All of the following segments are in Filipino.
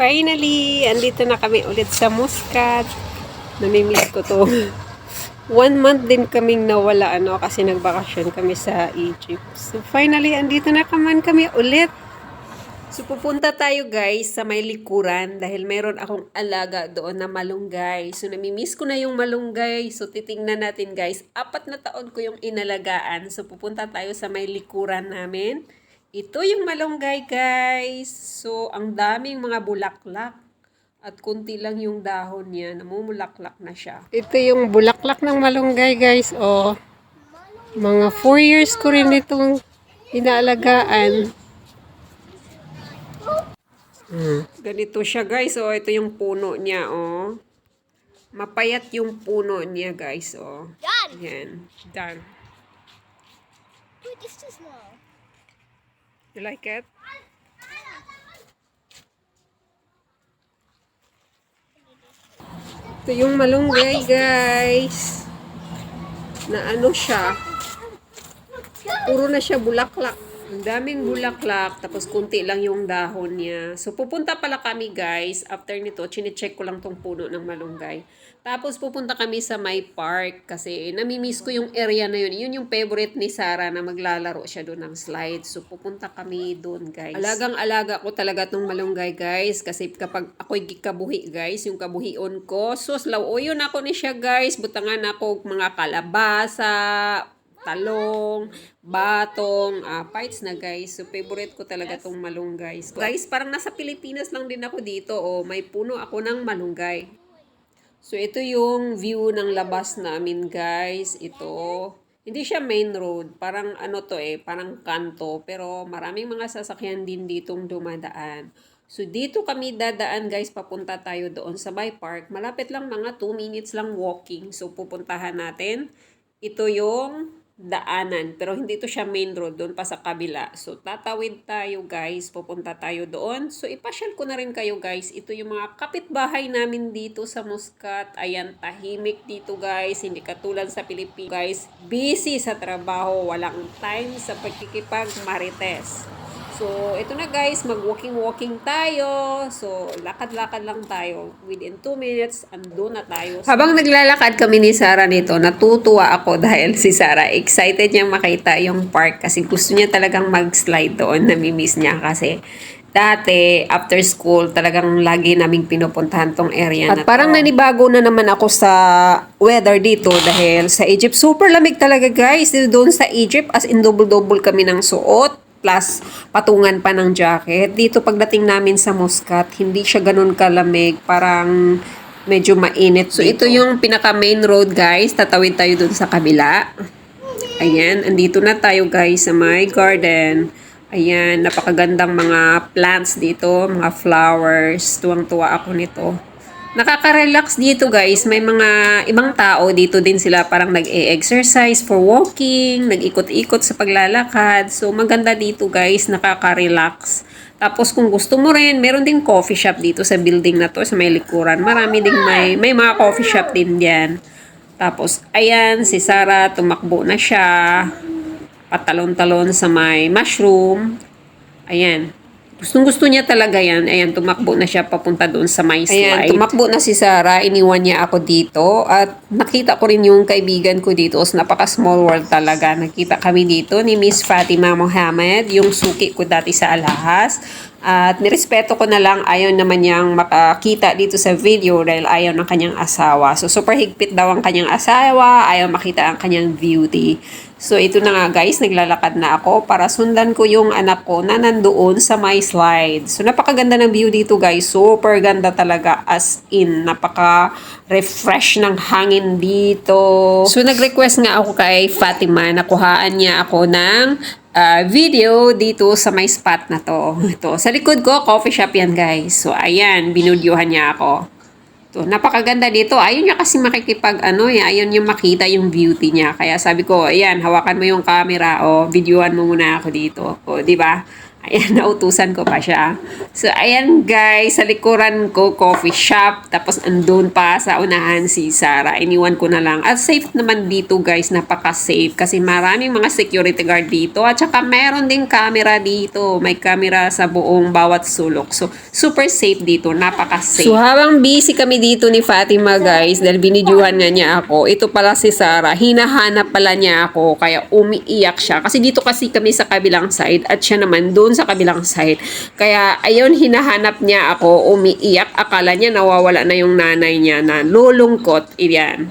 Finally, andito na kami ulit sa Muscat. Namimiss ko to. One month din kaming nawala ano kasi nagbakasyon kami sa Egypt. So finally, andito na kaman kami ulit. So pupunta tayo guys sa may likuran dahil meron akong alaga doon na malunggay. So namimiss ko na yung malunggay. So titingnan natin guys. Apat na taon ko yung inalagaan. So pupunta tayo sa may likuran namin. Ito yung malunggay guys. So ang daming mga bulaklak. At kunti lang yung dahon niya. Namumulaklak na siya. Ito yung bulaklak ng malunggay guys. Oh. Mga 4 years ko rin itong inaalagaan. Mm. Ganito siya guys, oh. Ito yung puno niya, oh. Mapayat yung puno niya guys, oh. Done. Yan. Done. Wait, this is small. You like it? Ito yung malunggay guys. Na ano siya. Puro na siya bulaklak. Ang daming bulaklak, tapos kunti lang yung dahon niya. So, pupunta pala kami, guys. After nito, chinecheck ko lang tong puno ng malunggay. Tapos, pupunta kami sa my park kasi namimiss ko yung area na yun. Yun yung favorite ni Sarah na maglalaro siya doon ng slide. So, pupunta kami doon, guys. Alagang-alaga ko talaga tong malunggay, guys. Kasi kapag ako'y kabuhi, guys, yung kabuhion ko, sus, lauoyon ako ni siya, guys. Butangan ako mga kalabasa, talong, batong, ah, fights na guys. So, favorite ko talaga tong malunggay. So, guys, parang nasa Pilipinas lang din ako dito. Oh, may puno ako ng malunggay. So, ito yung view ng labas namin, guys. Ito. Hindi siya main road. Parang ano to eh, parang kanto. Pero maraming mga sasakyan din ditong dumadaan. So, dito kami dadaan, guys. Papunta tayo doon sa Bay Park. Malapit lang mga 2 minutes lang walking. So, pupuntahan natin. Ito yung daanan. Pero hindi to siya main road, doon pa sa kabila. So, tatawid tayo guys, pupunta tayo doon. So, ipasyal ko na rin kayo guys. Ito yung mga kapitbahay namin dito sa Muscat. Ayan, tahimik dito guys. Hindi katulad sa Pilipinas. Guys, busy sa trabaho. Walang time sa pagkikipag-marites. So, ito na guys, mag-walking-walking tayo. So, lakad-lakad lang tayo. Within 2 minutes, ando na tayo. Habang naglalakad kami ni Sarah nito, natutuwa ako dahil si Sarah excited niya makita yung park kasi gusto niya talagang mag-slide doon. Namimiss niya kasi dati, after school, talagang lagi naming pinupuntahan tong area na At parang to. nanibago na naman ako sa weather dito dahil sa Egypt, super lamig talaga guys. Doon sa Egypt, as in double-double kami ng suot plus patungan pa ng jacket. Dito pagdating namin sa Muscat, hindi siya ganun kalamig. Parang medyo mainit. So, ito yung pinaka main road guys. Tatawid tayo dun sa kabila. Ayan, andito na tayo guys sa my garden. Ayan, napakagandang mga plants dito, mga flowers. Tuwang-tuwa ako nito. Nakaka-relax dito guys. May mga ibang tao dito din sila parang nag-e-exercise for walking, nag-ikot-ikot sa paglalakad. So maganda dito guys, nakaka-relax. Tapos kung gusto mo rin, meron ding coffee shop dito sa building na to, sa may likuran. Marami ding may, may mga coffee shop din diyan. Tapos ayan, si Sarah tumakbo na siya. Patalon-talon sa may mushroom. Ayan. Gustong gusto niya talaga yan. Ayan, tumakbo na siya papunta doon sa my slide. Ayan, tumakbo na si Sarah. Iniwan niya ako dito. At nakita ko rin yung kaibigan ko dito. So, napaka small world talaga. Nakita kami dito ni Miss Fatima Mohammed. Yung suki ko dati sa Alahas. At nirespeto ko na lang. Ayaw naman niyang makakita dito sa video dahil ayaw ng kanyang asawa. So, super higpit daw ang kanyang asawa. Ayaw makita ang kanyang beauty. So, ito na nga guys, naglalakad na ako para sundan ko yung anak ko na nandoon sa my slide. So, napakaganda ng view dito guys. Super ganda talaga as in. Napaka-refresh ng hangin dito. So, nag-request nga ako kay Fatima na kuhaan niya ako ng ah, video dito sa may spot na to. Ito, sa likod ko, coffee shop yan guys. So, ayan, binudyohan niya ako. To, napakaganda dito. Ayun niya kasi makikipag ano, eh, ayun niya makita yung beauty niya. Kaya sabi ko, ayan, hawakan mo yung camera o videoan mo muna ako dito. O, di ba? Ayan, nautusan ko pa siya. So, ayan guys, sa likuran ko, coffee shop. Tapos, andun pa sa unahan si Sarah. Iniwan ko na lang. At safe naman dito guys, napaka-safe. Kasi maraming mga security guard dito. At saka meron ding camera dito. May camera sa buong bawat sulok. So, super safe dito. Napaka-safe. So, habang busy kami dito ni Fatima guys, dahil binidyuhan nga niya ako, ito pala si Sarah. Hinahanap pala niya ako. Kaya umiiyak siya. Kasi dito kasi kami sa kabilang side. At siya naman doon sa kabilang side. Kaya ayun, hinahanap niya ako, umiiyak. Akala niya nawawala na yung nanay niya na lulungkot. Iyan.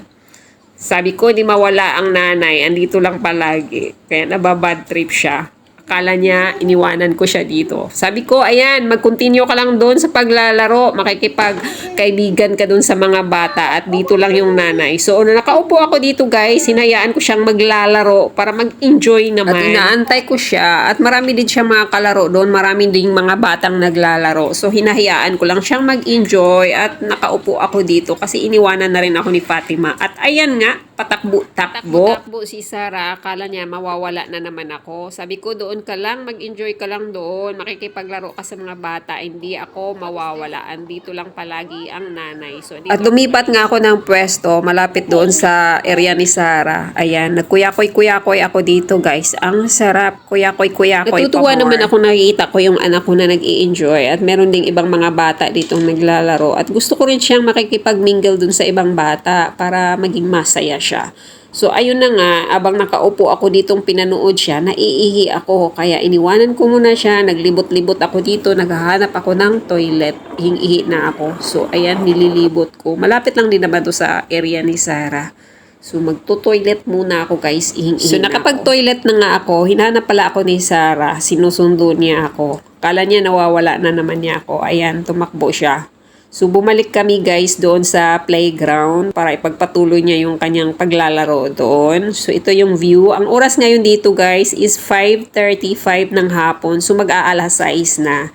Sabi ko, di mawala ang nanay. Andito lang palagi. Kaya nababad trip siya. Akala niya, iniwanan ko siya dito. Sabi ko, ayan, mag-continue ka lang doon sa paglalaro. Makikipag-kaibigan ka doon sa mga bata. At dito lang yung nanay. So, ano, nakaupo ako dito guys. Hinayaan ko siyang maglalaro para mag-enjoy naman. At inaantay ko siya. At marami din siya mga kalaro doon. Marami din mga batang naglalaro. So, hinahayaan ko lang siyang mag-enjoy. At nakaupo ako dito kasi iniwanan na rin ako ni Fatima. At ayan nga, patakbo-takbo. Takbo si Sarah. Akala niya mawawala na naman ako. Sabi ko, doon ka lang. Mag-enjoy ka lang doon. Makikipaglaro ka sa mga bata. Hindi ako mawawala. Andito lang palagi ang nanay. So, At lumipat nga ako ng pwesto. Malapit doon sa area ni Sarah. Ayan. Nagkuyakoy-kuyakoy ako dito guys. Ang sarap. Kuyakoy-kuyakoy. Natutuwa naman ako nakikita ko yung anak ko na nag enjoy At meron ding ibang mga bata dito naglalaro. At gusto ko rin siyang makikipag-mingle dun sa ibang bata para maging masaya siya. So, ayun na nga, abang nakaupo ako ditong pinanood siya, naiihi ako. Kaya iniwanan ko muna siya, naglibot-libot ako dito, naghahanap ako ng toilet. Hingihi na ako. So, ayan, nililibot ko. Malapit lang din naman to sa area ni Sarah. So, magto-toilet muna ako guys, ihingi So, nakapag-toilet na nga ako, hinanap pala ako ni Sarah, sinusundo niya ako. Kala niya nawawala na naman niya ako. Ayan, tumakbo siya. So, bumalik kami guys doon sa playground para ipagpatuloy niya yung kanyang paglalaro doon. So, ito yung view. Ang oras ngayon dito guys is 5.35 ng hapon. So, mag-aalas 6 na.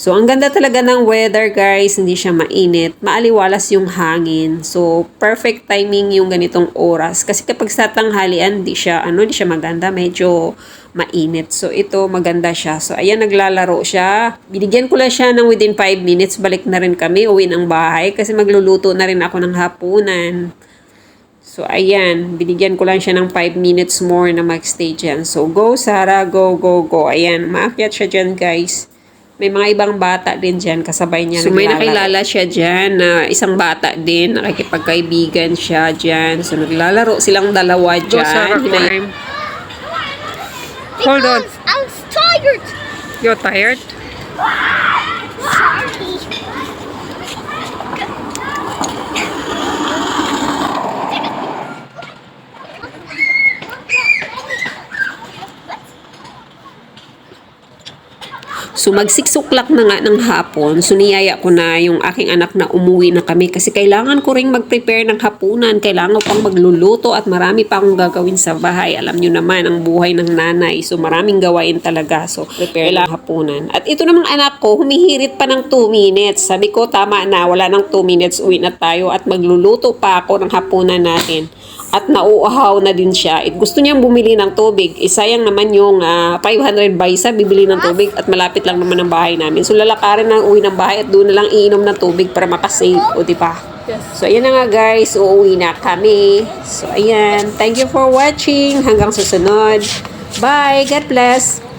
So, ang ganda talaga ng weather guys. Hindi siya mainit. Maaliwalas yung hangin. So, perfect timing yung ganitong oras. Kasi kapag sa tanghalian, di siya, ano, di siya maganda. Medyo mainit. So, ito maganda siya. So, ayan, naglalaro siya. Binigyan ko lang siya ng within 5 minutes. Balik na rin kami. Uwi ng bahay. Kasi magluluto na rin ako ng hapunan. So, ayan. Binigyan ko lang siya ng 5 minutes more na mag-stay dyan. So, go, Sarah. Go, go, go. Ayan. Maakyat siya dyan, guys. May mga ibang bata din dyan, kasabay niya. So, may nakilala siya dyan na isang bata din, nakikipagkaibigan siya dyan. So, naglalaro silang dalawa dyan. Hinay- Hold on. Because I was tired. You're tired? So mag 6 o'clock na nga ng hapon, so niyaya ko na yung aking anak na umuwi na kami kasi kailangan ko ring mag-prepare ng hapunan, kailangan pang magluluto at marami pa akong gagawin sa bahay. Alam nyo naman, ang buhay ng nanay, so maraming gawain talaga. So prepare lang hapunan. At ito namang anak ko, humihirit pa ng 2 minutes. Sabi ko, tama na, wala ng 2 minutes, uwi na tayo at magluluto pa ako ng hapunan natin at nauuhaw na din siya. It gusto niyang bumili ng tubig. Isayang naman yung ah, 500 baysa, bibili ng tubig at malapit lang naman ang bahay namin. So lalakarin ng uwi ng bahay at doon na lang iinom ng tubig para makasave. O di ba? So ayan na nga guys, uuwi na kami. So ayan, thank you for watching. Hanggang susunod. Bye, God bless.